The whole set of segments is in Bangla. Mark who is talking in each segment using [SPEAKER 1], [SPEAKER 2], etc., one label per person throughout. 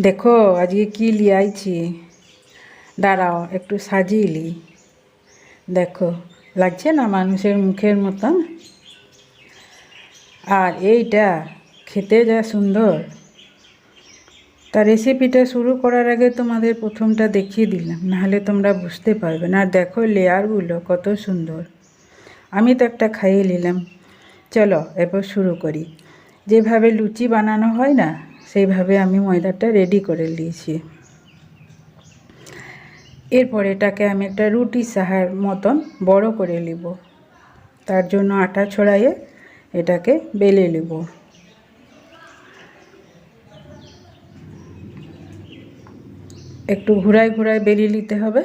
[SPEAKER 1] দেখো, আজকে কি লিয়াইছি? দাঁড়াও, একটু সাজিয়ে লি। দেখো, লাগছে না মানুষের মুখের মতন? আর এইটা খেতে যা সুন্দর। তা রেসিপিটা শুরু করার আগে তোমাদের প্রথমটা দেখিয়ে দিলাম, নাহলে তোমরা বুঝতে পারবে না। আর দেখো, লেয়ারগুলো কত সুন্দর। আমি তো একটা খাইয়ে নিলাম। চলো, এরপর শুরু করি। যেভাবে লুচি বানানো হয় না সেইভাবে আমি ময়দাটা রেডি করে নিয়েছি। এরপর এটাকে আমি একটা রুটি সাহার মতন বড় করে নিব। তার জন্য আটা ছড়াইয়ে এটাকে বেলে নেব। একটু ঘুরায় ঘুরায় বেলে নিতে হবে।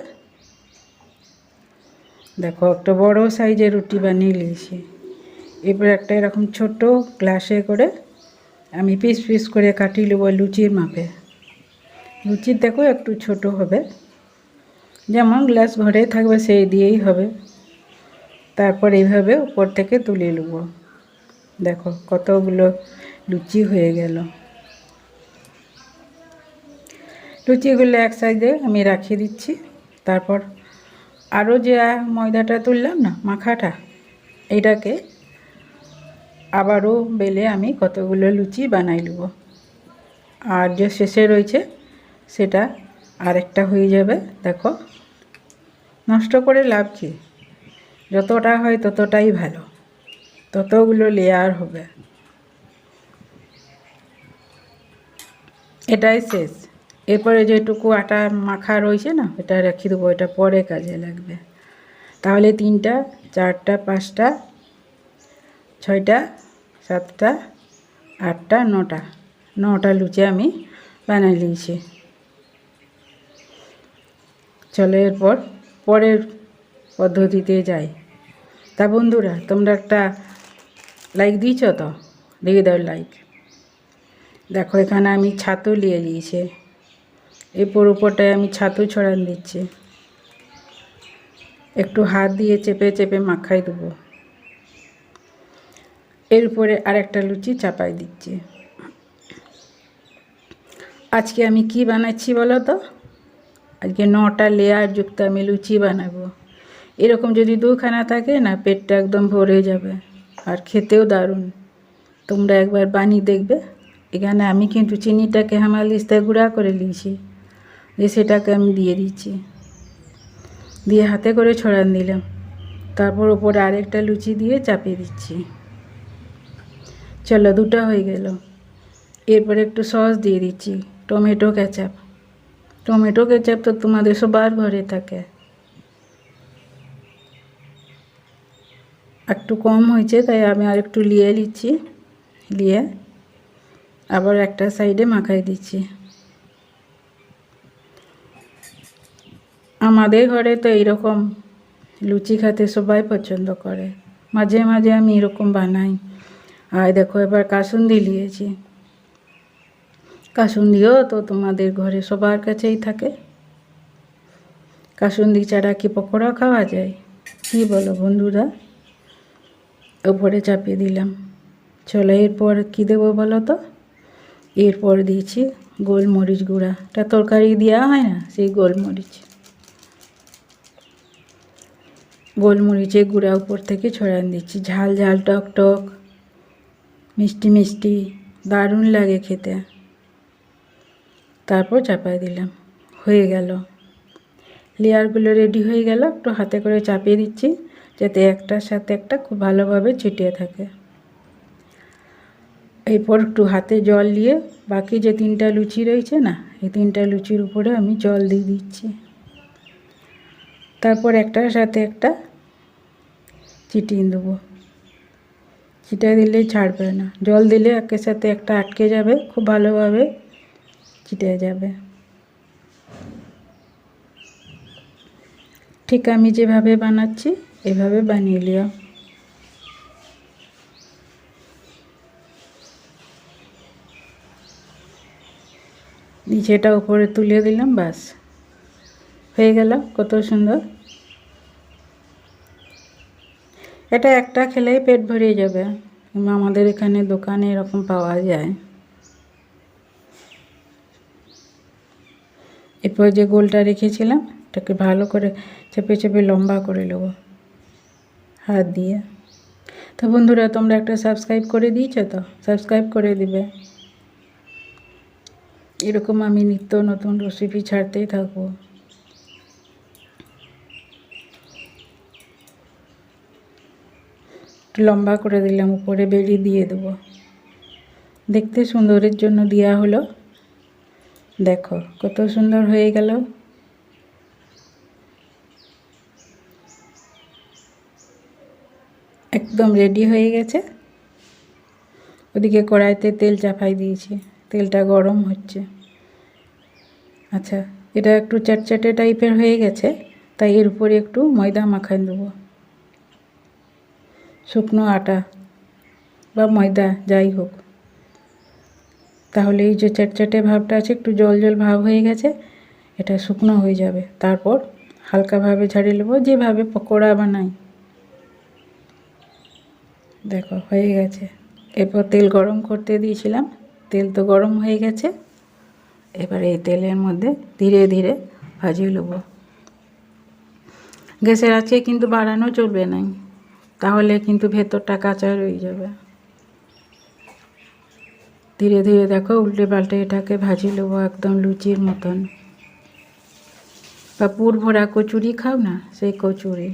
[SPEAKER 1] দেখো, একটা বড় সাইজের রুটি বানিয়ে নিয়েছি। এরপর একটা এরকম ছোট গ্লাসে করে আমি পিস পিস করে কাটি নেব লুচির মাপে। লুচির দেখো একটু ছোট হবে। যেমন গ্লাস ঘরে থাকবে সেই দিয়েই হবে। তারপর এইভাবে উপর থেকে তুলে নেব দেখো কতগুলো লুচি হয়ে গেল। লুচিগুলো এক সাইডে আমি রাখিয়ে দিচ্ছি। তারপর আরও যে ময়দাটা তুললাম না, মাখাটা এটাকে আবারও বেলে আমি কতগুলো লুচি বানাই নেব। আর যে শেষে রয়েছে, সেটা আরেকটা হয়ে যাবে, দেখো। নষ্ট করে লাভ কি? যতটা হয় ততটাই ভালো। ততগুলো লেয়ার হবে। এটাই শেষ। এরপরে যেটুকু আটা মাখা রয়েছে না, এটা রেখে দেবো। এটা পরে কাজে লাগবে। তাহলে তিনটা, চারটা, পাঁচটা ছয়টা, সাতটা, আটটা, নটা। নটা লুচি আমি বানিয়ে নিয়েছি। চলো এরপর পরের পদ্ধতিতে যাই। তা বন্ধুরা, তোমরা একটা লাইক দিয়েছ তো? দিয়ে দাও লাইক দেখো, এখানে আমি ছাতু নিয়ে নিয়েছি। এরপর উপরটায় আমি ছাতু ছড়ান দিচ্ছি। একটু হাত দিয়ে চেপে চেপে মাখাই দেবো। এর উপরে আরেকটা লুচি চাপাই দিচ্ছি। আজকে আমি কি বানাচ্ছি বলো তো? আজকে নটা লেয়ার যুক্ত আমি লুচি বানাবো। এরকম যদি দুখানা থাকে না, পেটটা একদম ভরে যাবে। আর খেতেও দারুণ। তোমরা একবার বানিয়ে দেখবে। এখানে আমি কিন্তু চিনিটাকে আমার লিস্তায় গুঁড়া করে নিয়েছি। দিয়ে সেটাকে আমি দিয়ে দিচ্ছি। দিয়ে হাতে করে ছড়ান দিলাম। তারপর ওপরে আরেকটা লুচি দিয়ে চাপিয়ে দিচ্ছি। চলো দুটো হয়ে গেল। এরপরে একটু সস দিয়ে দিচ্ছি, টমেটো কেচাপ। টমেটো কেচাপ তো তোমাদের সবার ঘরে থাকে। একটু কম হয়েছে, তাই আমি আর একটু লিয়ে নিচ্ছি নিয়ে আবার একটা সাইডে মাখাই দিচ্ছি। আমাদের ঘরে তো এইরকম লুচি খেতে সবাই পছন্দ করে। মাঝে মাঝে আমি এরকম বানাই। আর দেখো, এবার কাসুন্দি নিয়েছি। কাসুন্দিও তো তোমাদের ঘরে সবার কাছেই থাকে। কাসুন্দি ছাড়া কি পকোড়া খাওয়া যায়? কি বলো বন্ধুরা? উপরে চাপিয়ে দিলাম। চলো, এরপর কী দেবো বলো তো? এরপর দিয়েছি গোলমরিচ গুঁড়া। এটা তরকারি দেওয়া হয় না? সেই গোলমরিচ। গোলমরিচের গুঁড়া উপর থেকে ছড়ান দিচ্ছি। ঝাল ঝাল, টক টক। মিষ্টি মিষ্টি, দারুণ লাগে খেতে। তারপর চাপাই দিলাম। হয়ে গেল। লেয়ারগুলো রেডি হয়ে গেল। একটু হাতে করে চাপিয়ে দিচ্ছি যাতে একটার সাথে একটা খুব ভালোভাবে ছিটিয়ে থাকে। এরপর একটু হাতে জল দিয়ে বাকি যে তিনটা লুচি রয়েছে না, এই তিনটা লুচির উপরে আমি জল দিয়ে দিচ্ছি। তারপর একটার সাথে একটা চিটিয়ে দেবো। চিটা দিলেই ছাড়বে না। জল দিলে একের সাথে একটা আটকে যাবে, খুব ভালোভাবে চিটে যাবে। ঠিক আমি যেভাবে বানাচ্ছি, এভাবে বানিয়ে লিও। নিচেটা উপরে তুলে দিলাম, বাস। হয়ে গেল, কত সুন্দর। এটা একটা খেলেই পেট ভরে যাবে। আমাদের এখানে দোকানে এরকম পাওয়া যায়। এরপর যে গোলটা রেখেছিলাম, এটাকে ভালো করে চেপে চেপে লম্বা করে নেব। হাত দিয়ে। তো বন্ধুরা, তোমরা একটা সাবস্ক্রাইব করে দিয়েছ তো? সাবস্ক্রাইব করে দিবে। এরকম আমি নিত্য নতুন রেসিপি ছাড়তেই থাকব। একটু লম্বা করে দিলাম, উপরে বেরি দিয়ে দেবো। দেখতে সুন্দরের জন্য দেওয়া হলো। দেখো, কত সুন্দর হয়ে গেল। একদম রেডি হয়ে গেছে। ওদিকে কড়াইতে তেল চাপাই দিয়েছি। তেলটা গরম হচ্ছে। আচ্ছা এটা একটু চ্যাটচ্যাটে টাইপের হয়ে গেছে, তাই এর উপরে একটু ময়দা মাখাই দেবো। শুকনো আটা বা ময়দা, যাই হোক। তাহলে এই যে চ্যাটচ্যাটে ভাবটা আছে, একটু জল জল ভাব হয়ে গেছে, এটা শুকনো হয়ে যাবে। তারপর হালকাভাবে ঝাড়িয়ে নেব, যেভাবে পকোড়া বানাই। দেখো, হয়ে গেছে। এরপর তেল গরম করতে দিয়েছিলাম, তেল তো গরম হয়ে গেছে। এবার এই তেলের মধ্যে ধীরে ধীরে ভাজিয়ে নেব। গ্যাসের আছে কিন্তু বাড়ানো চলবে না। তাহলে কিন্তু ভেতরটা কাঁচা রয়ে যাবে। ধীরে ধীরে দেখো উল্টে পাল্টে এটাকে ভাজি নেব একদম লুচির মতন। বা পুর ভরা কচুরি খাও না, সেই কচুরি।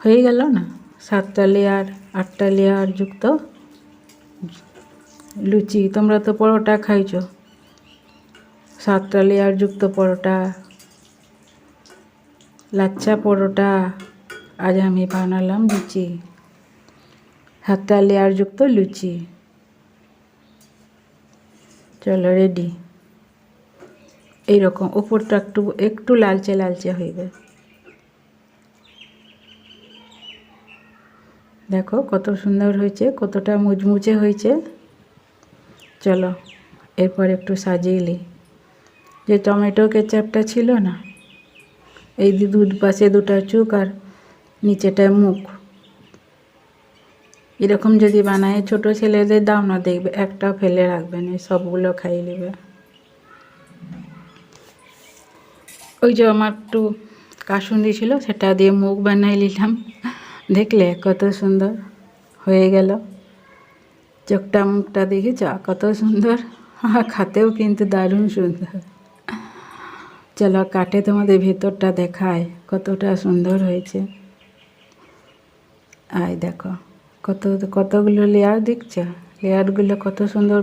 [SPEAKER 1] হয়ে গেল না? সাতটা লেয়ার আটটা লেয়ার যুক্ত লুচি। তোমরা তো পরোটা খাইছো। সাতটা লেয়ার যুক্ত পরোটা। লাচ্চা পরোটা। আজ আমি বানালাম লুচি। সাতটা লেয়ার যুক্ত লুচি। চলো রেডি এইরকম ওপরটা একটু একটু লালচে লালচে হইবে। দেখো কত সুন্দর হয়েছে, কতটা মুচমুচে হয়েছে। চলো, এরপর একটু সাজিয়ে নিই। যে টমেটো কেচাপটা ছিল না, এই দুধ পাশে দুটা চুক আর নিচেটায় মুখ। এরকম যদি বানায়, ছোট ছেলেদের দাও না দেখবে একটাও ফেলে রাখবে না, সবগুলো খাইয়ে নেবে। ওই যে আমার একটু কাসুন্দি ছিল, সেটা দিয়ে মুখ বানাই নিলাম। দেখলে কত সুন্দর হয়ে গেল। চোখটা মুখটা দেখেছ? কত সুন্দর। খাতেও কিন্তু দারুণ সুন্দর। চলো কাটে তোমাদের ভেতরটা দেখায়, কতটা সুন্দর হয়েছে। আয় দেখো কত কতগুলো লেয়ার দেখছ? লেয়ারগুলো কত সুন্দর